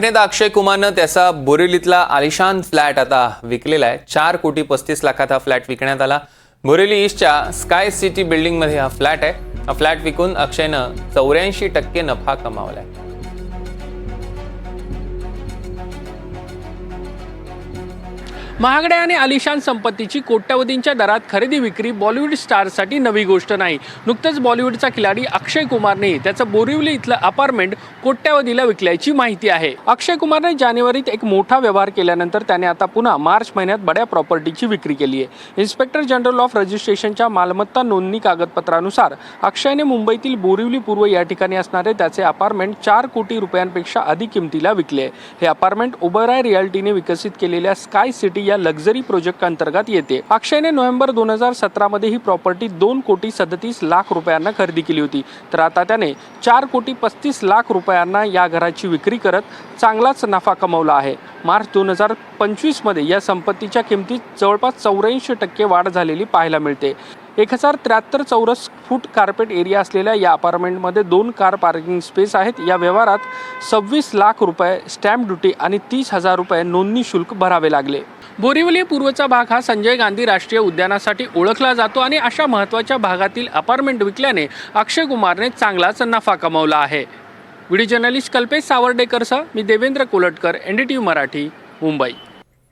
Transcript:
अभिनेता अक्षय कुमारनं त्याचा बोरिवलीतला आलिशान फ्लॅट आता विकलेला आहे. चार कोटी पस्तीस लाखात हा फ्लॅट विकण्यात आला. बोरिवली ईस्टच्या स्काय सिटी बिल्डिंगमध्ये हा फ्लॅट आहे. हा फ्लॅट विकून अक्षयनं चौऱ्याऐंशी टक्के नफा कमावलाय. महागड्या आणि आलिशान संपत्तीची कोट्यवधींच्या दरात खरेदी विक्री बॉलिवूड स्टारसाठी नवी गोष्ट नाही. नुकतंच बॉलिवूडचा खिलाडी अक्षय कुमारने त्याचं बोरिवली इथलं अपार्टमेंट कोट्यवधीला विकल्याची माहिती आहे. अक्षय कुमारने जानेवारीत एक मोठा व्यवहार केल्यानंतर त्याने आता पुन्हा मार्च महिन्यात बड्या प्रॉपर्टीची विक्री केली आहे. इन्स्पेक्टर जनरल ऑफ रजिस्ट्रेशनच्या मालमत्ता नोंदणी कागदपत्रानुसार अक्षयने मुंबईतील बोरिवली पूर्व या ठिकाणी असणारे त्याचे अपार्टमेंट चार कोटी रुपयांपेक्षा अधिक किमतीला विकले आहे. हे अपार्टमेंट ओबराय रियाल्टीने विकसित केलेल्या स्काय सिटी या लक्झरी प्रोजेक्ट अंतर्गत येते. अक्षयने नोव्हेंबर दोन हजार सतरामध्ये ही प्रॉपर्टी दोन कोटी सदतीस लाख रुपयांना खरेदी केली होती. तर आता त्याने चार कोटी पस्तीस लाख रुपयांना या घराची विक्री करत चांगलाच नफा कमवला आहे. मार्च दोन हजार पंचवीसमध्ये या संपत्तीच्या किमतीत जवळपास चौऱ्याऐंशी टक्के वाढ झालेली पाहायला मिळते. एक हजार त्र्याहत्तर चौरस फूट कार्पेट एरिया असलेल्या या अपार्टमेंटमध्ये दोन कार पार्किंग स्पेस आहेत. या व्यवहारात सव्वीस लाख रुपये स्टॅम्प ड्युटी आणि तीस हजार रुपये नोंदणी शुल्क भरावे लागले. बोरिवली पूर्वचा भाग हा संजय गांधी राष्ट्रीय उद्यानासाठी ओळखला जातो आणि अशा महत्त्वाच्या भागातील अपार्टमेंट विकल्याने अक्षय कुमारने चांगलाच नफा कमावला आहे. व्हिडिओ जर्नलिस्ट कल्पेश सावर्डेकरसह मी Devendra Kolatkar N D T V Marathi Mumbai.